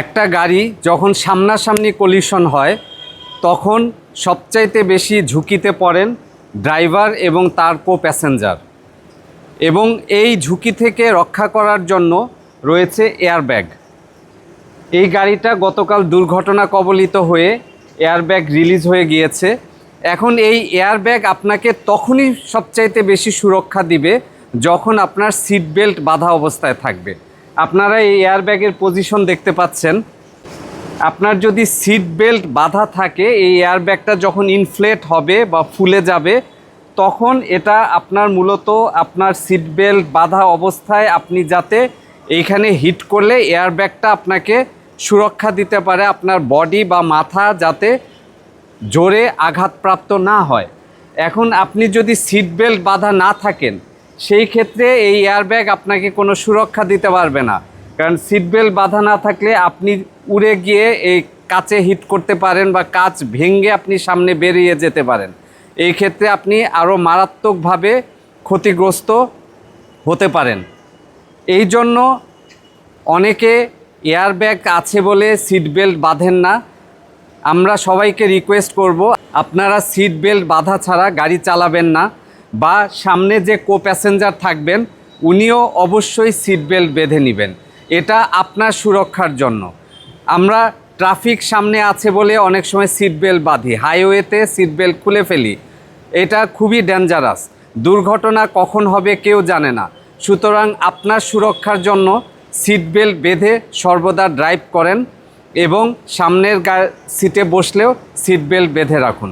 একটা গাড়ি যখন সামনাসামনি কলিশন হয়, তখন সবচাইতে বেশি ঝুঁকিতে পড়েন ড্রাইভার এবং তার কো প্যাসেঞ্জার এবং এই ঝুঁকি থেকে রক্ষা করার জন্য রয়েছে এয়ারব্যাগ। এই গাড়িটা গতকাল দুর্ঘটনা কবলিত হয়ে এয়ারব্যাগ রিলিজ হয়ে গিয়েছে। এখন এই এয়ারব্যাগ আপনাকে তখনই সবচাইতে বেশি সুরক্ষা দিবে যখন আপনার সিট বেল্ট বাধা অবস্থায় থাকবে। আপনারা এই এয়ারব্যাগের পজিশন দেখতে পাচ্ছেন। আপনার যদি সিট বেল্ট বাধা থাকে, এই এয়ারব্যাগটা যখন ইনফ্লেট হবে বা ফুলে যাবে, তখন এটা আপনার মূলত আপনার সিট বেল্ট বাধা অবস্থায় আপনি যাতে এইখানে হিট করলে এয়ারব্যাগটা আপনাকে সুরক্ষা দিতে পারে আপনার বডি বা মাথা যাতে জোরে আঘাতপ্রাপ্ত না হয়। এখন আপনি যদি সিট বেল্ট বাধা না থাকেন সেই ক্ষেত্রে এই এয়ারব্যাগ আপনাকে কোনো সুরক্ষা দিতে পারবে না। কারণ সিট বেল্ট বাঁধা না থাকলে আপনি উড়ে গিয়ে এই কাচে হিট করতে পারেন বা কাচ ভেঙে আপনি সামনে বেরিয়ে যেতে পারেন। এই ক্ষেত্রে আপনি আরও মারাত্মকভাবে ক্ষতিগ্রস্ত হতে পারেন। এই জন্য অনেকে এয়ারব্যাগ আছে বলে সিট বেল্ট বাঁধেন না। আমরা সবাইকে রিকোয়েস্ট করব, আপনারা সিট বেল্ট বাঁধা ছাড়া গাড়ি চালাবেন না। বা সামনে যে কো প্যাসেঞ্জার থাকবেন, উনিও অবশ্যই সিট বেল্ট বেঁধে নেবেন। এটা আপনার সুরক্ষার জন্য। আমরা ট্রাফিক সামনে আছে বলে অনেক সময় সিট বেল্ট বাঁধি। হাইওয়েতে সিট বেল্ট খুলে ফেলি। এটা খুবই ডেঞ্জারাস দুর্ঘটনা কখন হবে কেউ জানে না। সুতরাং আপনার সুরক্ষার জন্য সিট বেল্ট বেঁধে সর্বদা ড্রাইভ করেন এবং সামনের গা সিটে বসলেও সিট বেল্ট বেঁধে রাখুন।